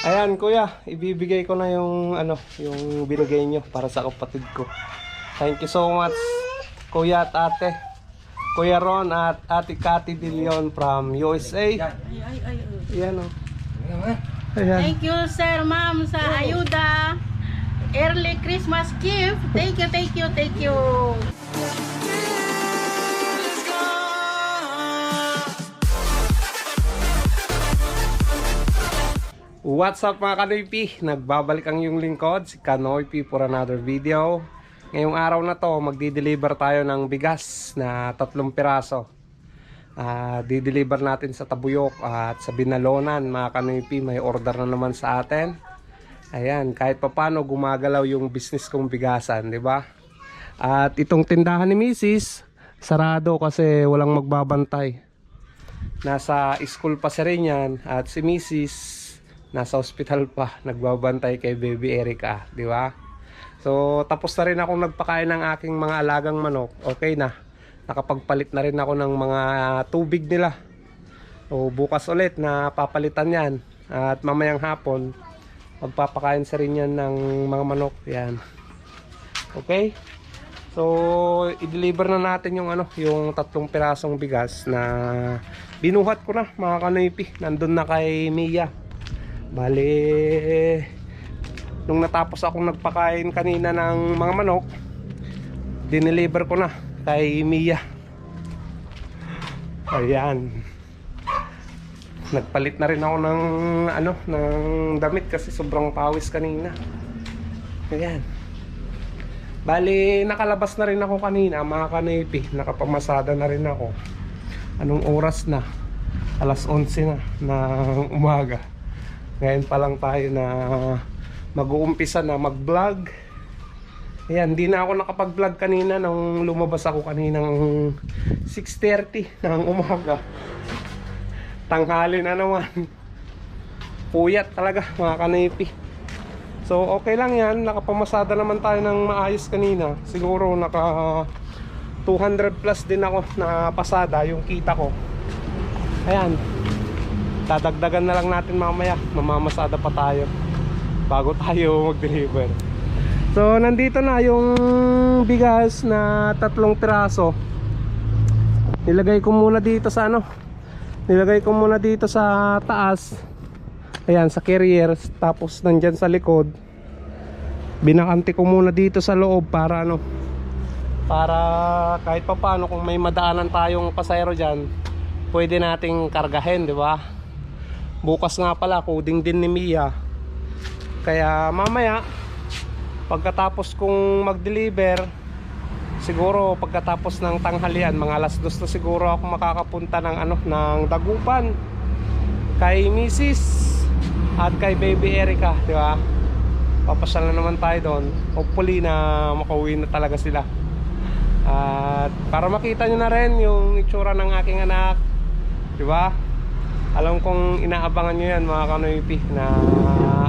Ayan, kuya, ibibigay ko na yung ano, yung binigay nyo para sa kapatid ko. Thank you so much, kuya at ate. Kuya Ron at ate Cathy De Leon from USA. Ay, ay, ay. oh. Ayan o. Ayan. Thank you, sir, ma'am, sa ayuda. Early Christmas gift. Thank you, thank you, thank you. What's up mga Kanoypi? Nagbabalik ang yung lingkod, si Kanoypi for another video. Ngayong araw na to, magdi-deliver tayo ng bigas na tatlong piraso. Ah, di-deliver natin sa Tabuyok at sa Binalonan mga Kanoypi. May order na naman sa atin. Ayan, kahit papano gumagalaw yung business kong bigasan, di ba? At itong tindahan ni Mrs. sarado kasi walang magbabantay. Nasa school pa si rin at si Mrs. nasa hospital pa nagbabantay kay baby Erica, di ba? So tapos na rin akong nagpakain ng aking mga alagang manok. Okay na. Nakapagpalit na rin ako ng mga tubig nila. So bukas ulit na papalitan 'yan at mamayang hapon magpapakain sa rin yan ng mga manok. Yan. Okay? So, i-deliver na natin yung ano, yung tatlong pirasong bigas na binuhat ko na mga kanoypi. Nandun na kay Mia. Bale, nung natapos akong nagpakain kanina ng mga manok, dineliver ko na kay Mia. Ayan. Nagpalit na rin ako ng ano, ng damit kasi sobrang pawis kanina. Ayan. Bali, nakalabas na rin ako kanina, mga kanepi. Nakapamasada na rin ako. Anong oras na? Alas 11 na ng umaga. Ngayon pa lang tayo na mag-uumpisa na mag-vlog. Ayan, di na ako nakapag-vlog kanina nung lumabas ako kaninang 6.30 ng umaga. Tanghali na naman. Puyat talaga mga kanepi. So okay lang yan, nakapamasada naman tayo ng maayos kanina. Siguro naka 200 plus din ako na pasada yung kita ko. Ayan. Dadagdagan na lang natin mamaya. Mamamasada pa tayo bago tayo mag-deliver. So nandito na yung bigas na tatlong piraso. Nilagay ko muna dito sa ano. Nilagay ko muna dito sa taas. Ayan, sa carrier. Tapos nandyan sa likod. Binakanti ko muna dito sa loob para ano. Para kahit pa paano kung may madaanan tayong pasayro dyan, pwede nating kargahin, di ba? Bukas nga pala, coding din ni Mia. Kaya mamaya, pagkatapos kong mag-deliver, siguro pagkatapos ng tanghalian, mga alas dos na siguro ako makakapunta ng ano, ng Dagupan kay Mrs. at kay Baby Erica, di ba? Papasyal na naman tayo doon. Hopefully na makauwi na talaga sila. At para makita nyo na rin yung itsura ng aking anak, di ba? Alam kong inaabangan nyo yan mga kanoypi na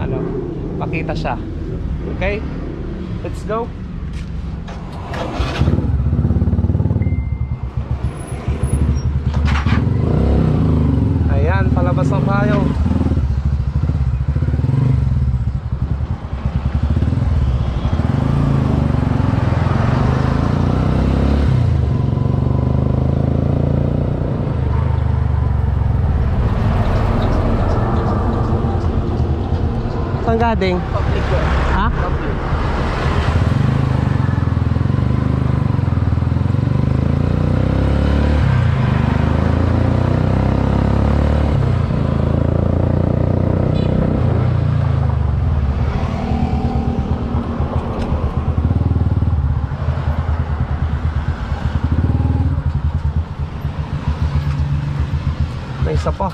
ano, pakita siya. Okay? Let's go. Ayan, palabas na tayo. Saan galing? Public Ha? Public. May isa pa.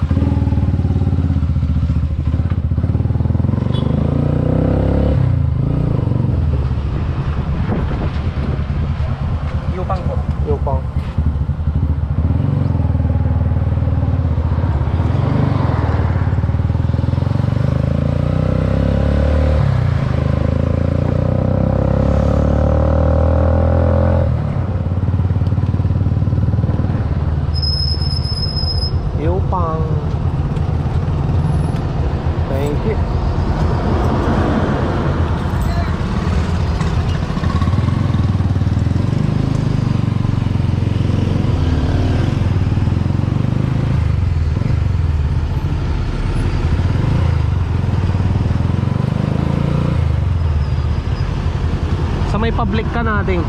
may public ka natin.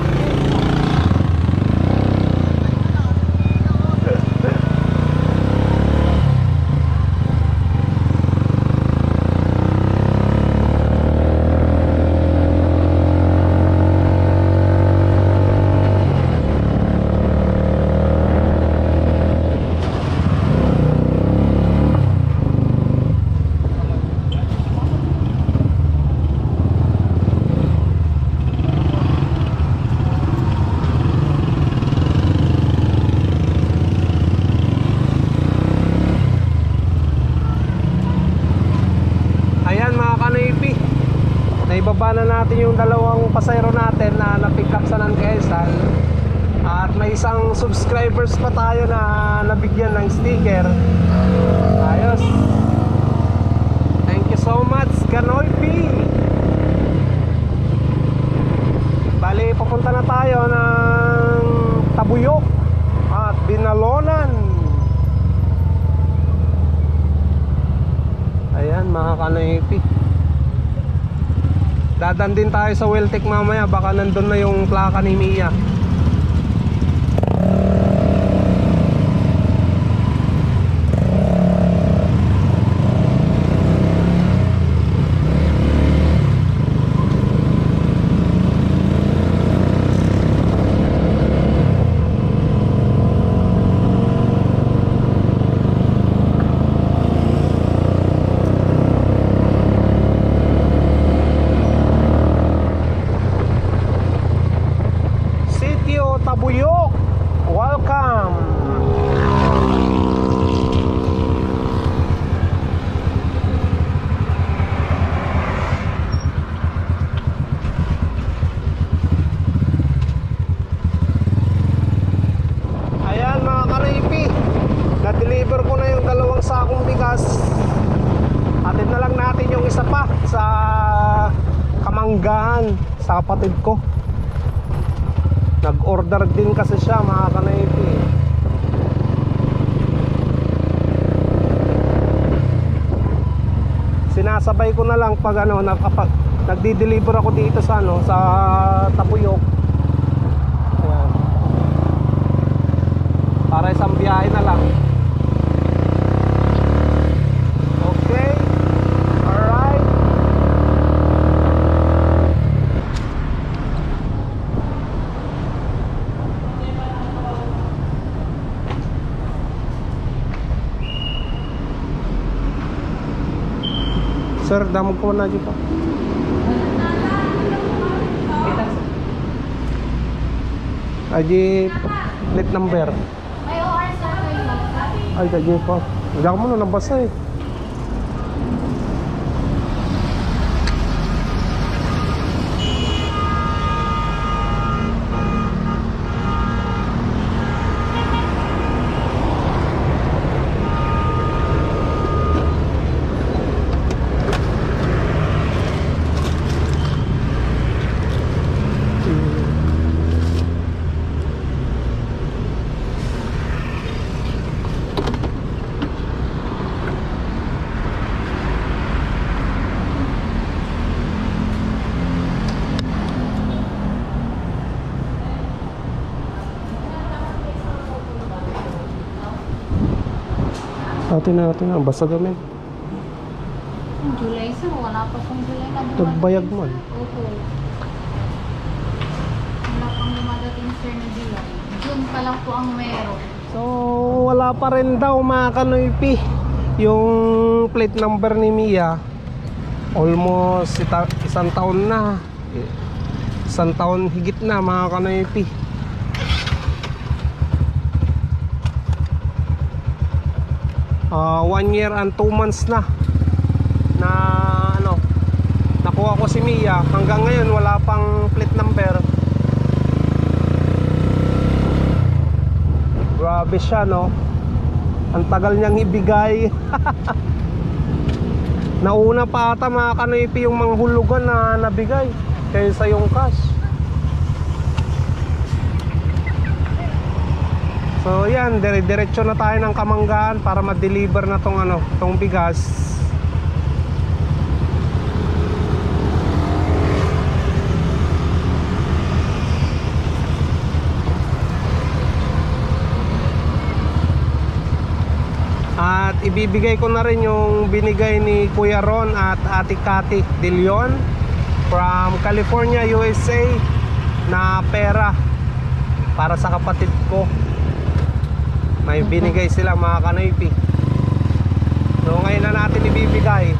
Norge. Isang subscribers pa tayo na nabigyan ng sticker. Ayos. Thank you so much, Kanoypi. Bali, papunta na tayo ng Tabuyok at Binalonan. Ayan mga kanoipi Dadan din tayo sa Weltec mamaya Baka nandun na yung plaka ni Mia Sitio Tabuyok Welcome Ayan mga karipi Na-deliver ko na yung dalawang sakong bigas Atid na lang natin yung isa pa Sa Kamanggahan Sa kapatid ko Nag-order din kasi siya mga kanaypi Sinasabay ko na lang pag ano nakapag nagdi-deliver ako dito sa ano sa Tapuyok. Ayan. Para isang biyahe na lang. Okay. Alright. Sir, damog ko na dito. Aji plate number. Ay, dadyo pa. Hindi ako muna nabasa eh. Na natin ang basa gamin. Yung July sir, wala pa pong July na dumating. Nagbayag man. Opo. Wala pang dumadating sir na July. June pa lang po ang meron. So, wala pa rin daw mga kanoypi. Yung plate number ni Mia, almost ita- isang taon na. Isang taon higit na mga kanoypi. Ah, one year and two months na. Na ano nakuha ko si Mia. Hanggang ngayon wala pang plate number. Grabe siya no? Ang tagal niyang ibigay. Nauna pa ata mga kanoypi yung manghulugan na nabigay kaysa yung cash So yan, dire-diretso na tayo ng Kamanggaan para ma-deliver na tong ano, tong bigas. At ibibigay ko na rin yung binigay ni Kuya Ron at Ate Cathy De Leon from California, USA na pera para sa kapatid ko may binigay sila mga kanoypi. So ngayon na natin ibibigay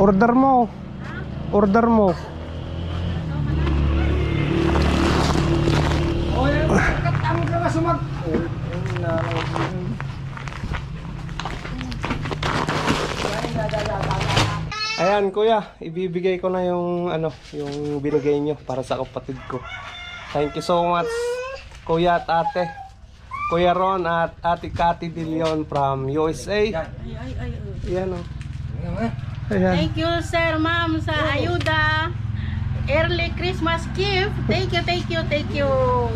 order mo order mo Ayan kuya, ibibigay ko na yung ano, yung binigay nyo para sa kapatid ko. Thank you so much kuya at ate. Kuya Ron at ate Cathy De Leon from USA. Ay, ay, ay, ay. Ayan. Ayan. Thank you, sir, ma'am, sa ayuda. Early Christmas gift. Thank you, thank you, thank you.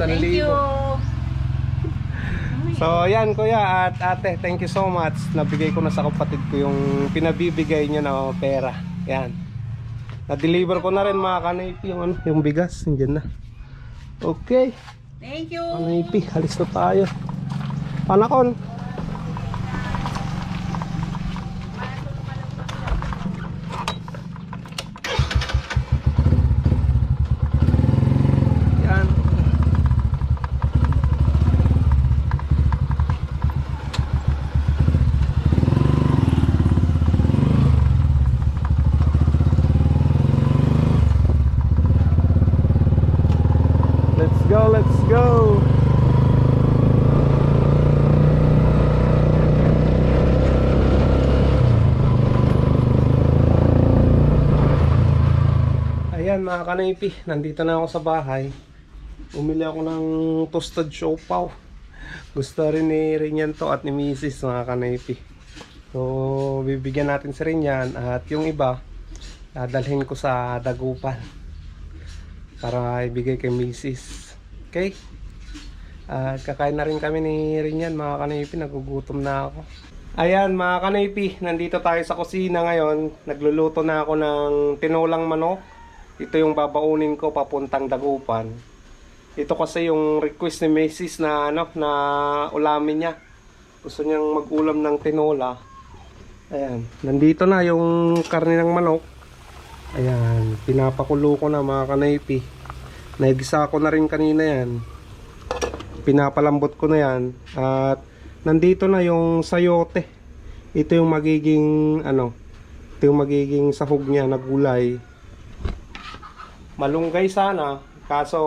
Thank you. So yan kuya at ate, thank you so much. Nabigay ko na sa kapatid ko yung pinabibigay niyo na pera. Yan. Na-deliver ko na rin mga kanipi yung ano, yung bigas, nandiyan na. Okay. Thank you. Kanipi, halis na tayo. Panakon. Yan. Let's go, let's go. Ayan mga kanaypi, nandito na ako sa bahay. Umili ako ng toasted siopaw. Gusto rin ni Rinyan to at ni Mrs. mga kanaypi. So, bibigyan natin si Rinyan at yung iba, dadalhin ko sa Dagupan para ibigay kay Mrs. Okay? At kakain na rin kami ni Rinyan mga kanaypi, nagugutom na ako. Ayan mga kanaypi, nandito tayo sa kusina ngayon. Nagluluto na ako ng tinulang manok. Ito yung babaunin ko papuntang Dagupan. Ito kasi yung request ni Mrs. na ano na ulamin niya. Gusto niyang mag-ulam ng tinola. Ayan, nandito na yung karne ng manok. Ayan, pinapakulo ko na mga kanaypi. Naigisa ko na rin kanina yan. Pinapalambot ko na yan. At nandito na yung sayote. Ito yung magiging ano, ito yung magiging sahog niya na gulay. Malunggay sana, kaso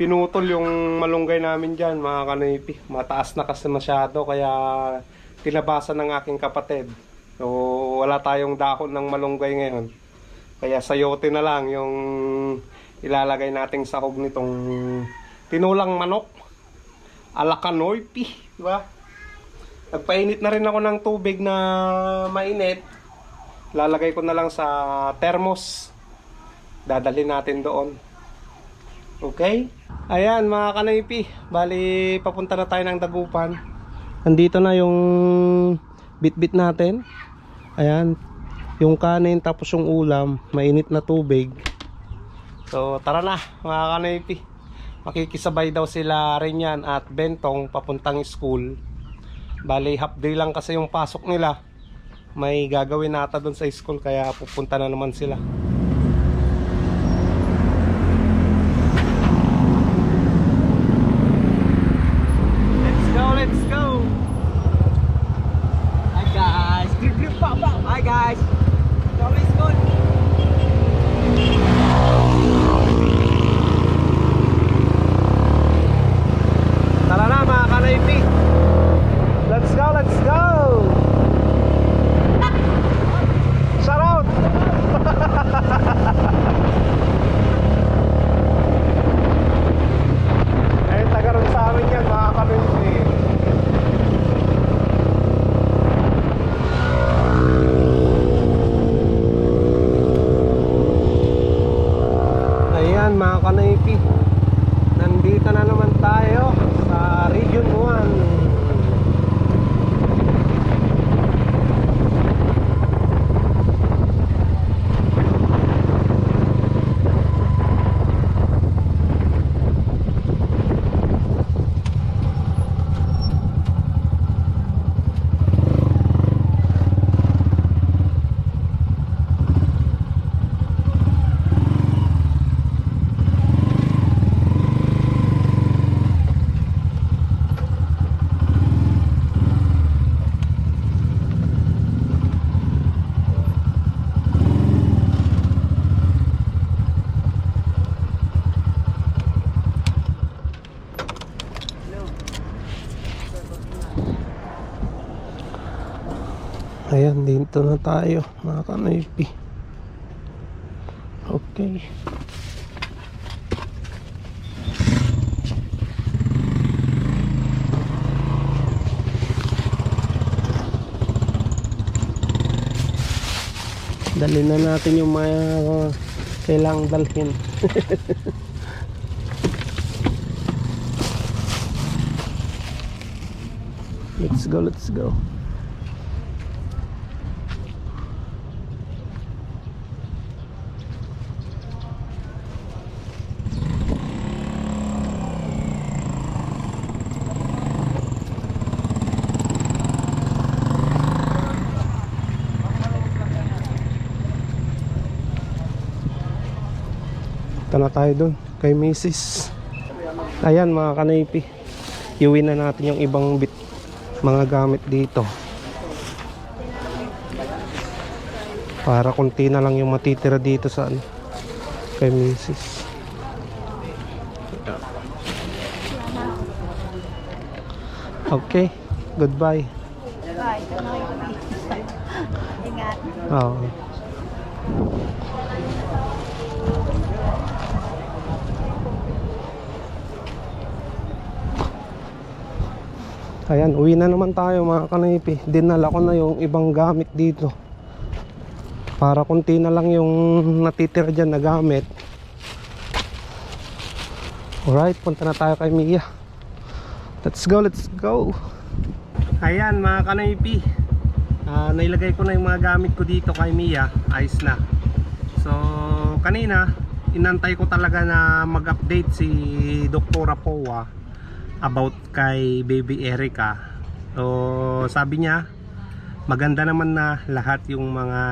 pinutol yung malunggay namin dyan mga kanipi. Mataas na kasi masyado kaya tinabasan ng aking kapatid. So wala tayong dahon ng malunggay ngayon. Kaya sayote na lang yung ilalagay nating sahog nitong tinulang manok. Alakanoypi, di ba? Nagpainit na rin ako ng tubig na mainit. Lalagay ko na lang sa thermos. Dadalhin natin doon. Okay? Ayan mga kanaypi, bali papunta na tayo ng Dagupan. Andito na yung bit-bit natin. Ayan, yung kanin tapos yung ulam, mainit na tubig. So tara na mga kanaypi. Makikisabay daw sila Renyan at Bentong papuntang school. Bali half day lang kasi yung pasok nila. May gagawin nata doon sa school kaya pupunta na naman sila. Ayan, dito na tayo mga kanaypi. Okay. Dali na natin yung mga kailangang dalhin. let's go, let's go. Na tayo doon kay Mrs. Ayan mga kanaypi. Iuwi na natin yung ibang bit mga gamit dito. Para konti na lang yung matitira dito sa ano, kay Mrs. Okay, goodbye. Bye. Ingat. Oo. Ayan, uwi na naman tayo mga kanaypi. Dinala ko na yung ibang gamit dito. Para konti na lang yung natitira dyan na gamit. Alright, punta na tayo kay Mia. Let's go, let's go. Ayan mga kanaypi. Ah, nailagay ko na yung mga gamit ko dito kay Mia. Ayos na. So, kanina, inantay ko talaga na mag-update si Dr. Powa about kay baby Erica. So, sabi niya, maganda naman na lahat yung mga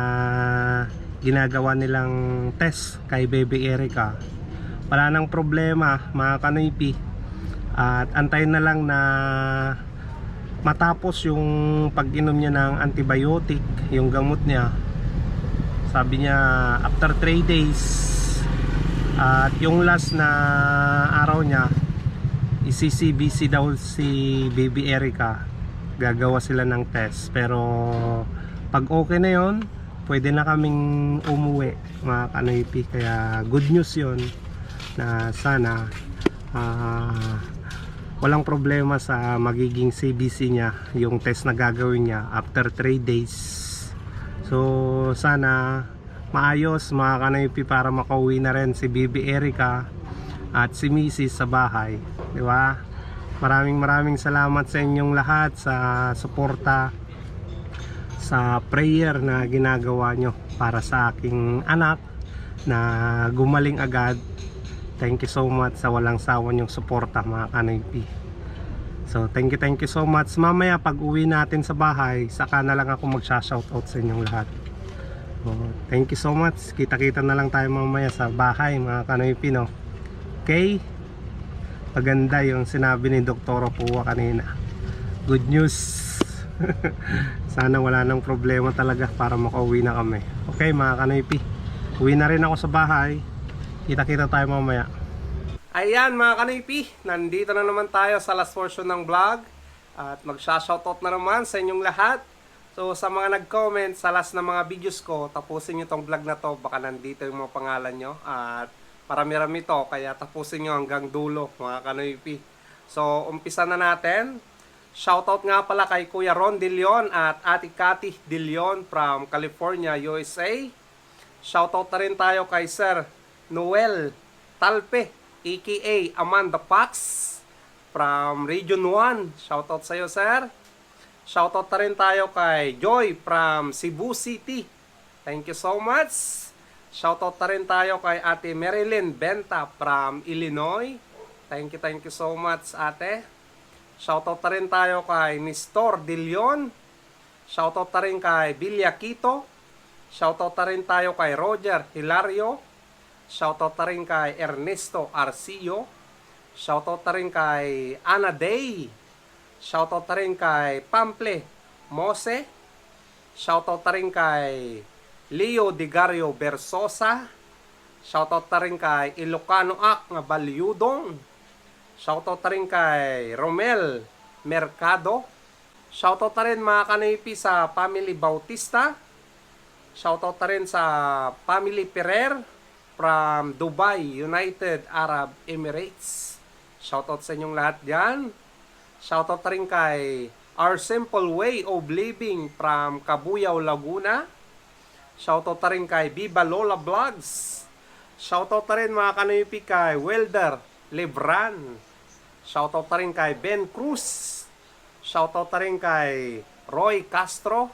ginagawa nilang test kay baby Erica. Wala nang problema, mga kanoypi. At antayin na lang na matapos yung pag-inom niya ng antibiotic, yung gamot niya. Sabi niya after 3 days at yung last na araw niya i-CCBC daw si baby Erica gagawa sila ng test pero pag okay na yon pwede na kaming umuwi mga kanoypi kaya good news yon na sana ah, walang problema sa magiging CBC niya yung test na gagawin niya after 3 days so sana maayos mga kanoypi para makauwi na rin si baby Erica at si Mrs. sa bahay. Di ba? Maraming maraming salamat sa inyong lahat sa suporta sa prayer na ginagawa nyo para sa aking anak na gumaling agad. Thank you so much sa walang sawa nyong suporta mga kanipi. So thank you thank you so much. Mamaya pag uwi natin sa bahay, saka na lang ako magsha-shoutout sa inyong lahat. Oh, thank you so much. Kita-kita na lang tayo mamaya sa bahay mga kanipi no. Okay? Maganda yung sinabi ni Dr. Puwa kanina. Good news. Sana wala nang problema talaga para makauwi na kami. Okay mga kanipi. Uwi na rin ako sa bahay. Kita-kita tayo mamaya. Ayan mga kanipi, nandito na naman tayo sa last portion ng vlog. At magsha-shoutout na naman sa inyong lahat. So sa mga nag-comment sa last na mga videos ko, tapusin nyo tong vlog na to. Baka nandito yung mga pangalan nyo. At marami-rami to, kaya tapusin nyo hanggang dulo mga kanipi. So umpisa na natin. Shoutout nga pala kay Kuya Ron De Leon at Ate Cathy De Leon from California, USA. Shoutout na rin tayo kay Sir Noel Talpe, aka Amanda Pax from Region 1. Shoutout sa iyo, sir. Shoutout na rin tayo kay Joy from Cebu City. Thank you so much. Shoutout na rin tayo kay Ate Marilyn Benta from Illinois. Thank you, thank you so much, ate. Shoutout na rin tayo kay Nestor De. Shoutout na rin kay Bilya Quito. Shoutout na rin tayo kay Roger Hilario. Shoutout na rin kay Ernesto Arcillo. Shoutout na rin kay Ana Day. Shoutout na rin kay Pample Mose. Shoutout na rin kay Leo Digario Bersosa. Shoutout na rin kay Ilocano Ak nga Balyudong. Shoutout na rin kay Romel Mercado. Shoutout na rin mga kanipi sa Family Bautista. Shoutout na rin sa Family Perer from Dubai, United Arab Emirates. Shoutout sa inyong lahat dyan. Shoutout na rin kay Our Simple Way of Living from Cabuyao, Laguna. Shoutout na rin kay Viva Lola Vlogs. Shoutout na rin mga kanipi kay Welder Lebran. Shoutout na rin kay Ben Cruz. Shoutout na rin kay Roy Castro.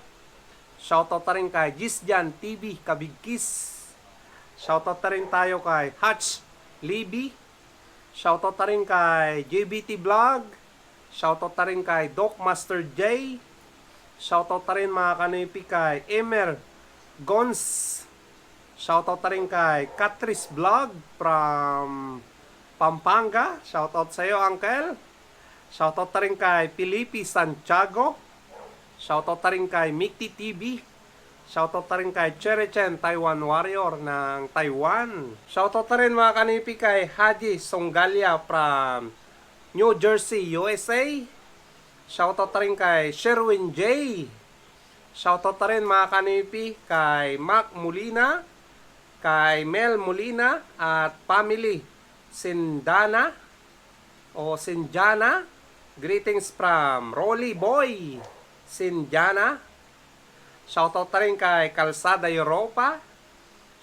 Shoutout na rin kay Gisjan TV Kabigkis. Shoutout na rin tayo kay Hatch Libby. Shoutout na rin kay JBT Vlog. Shoutout na rin kay Doc Master J. Shoutout na rin mga kanipi kay Emer Gons. Shoutout na rin kay Katris Vlog from Pampanga. Shoutout sa iyo, Uncle. Shoutout na rin kay Felipe Santiago. Shoutout na rin kay Mikti TV. Shoutout na rin kay Cherry Chen, Taiwan Warrior ng Taiwan. Shoutout na rin mga kanipi kay Haji Songgalia from New Jersey, USA. Shoutout na rin kay Sherwin J. Shoutout na rin mga kanipi kay Mac Molina, kay Mel Molina at family Sindana o Sinjana. Greetings from Rolly Boy Sinjana. Shoutout na rin kay Calzada Europa.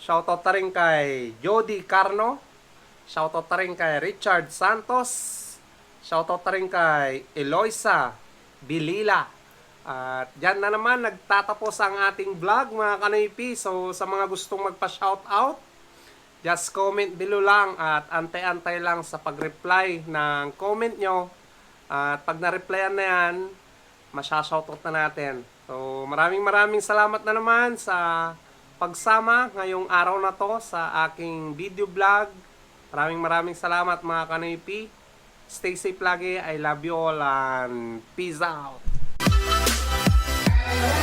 Shoutout na rin kay Jody Carno. Shoutout na rin kay Richard Santos. Shoutout na rin kay Eloisa Bilila. At dyan na naman nagtatapos ang ating vlog mga kanipi. So sa mga gustong magpa-shoutout, just comment below lang at antay-antay lang sa pag-reply ng comment nyo. At pag na-replyan na yan, masya-shoutout na natin. So maraming maraming salamat na naman sa pagsama ngayong araw na to sa aking video vlog. Maraming maraming salamat mga kanipi. Stay safe lagi. I love you all and peace out. Bye.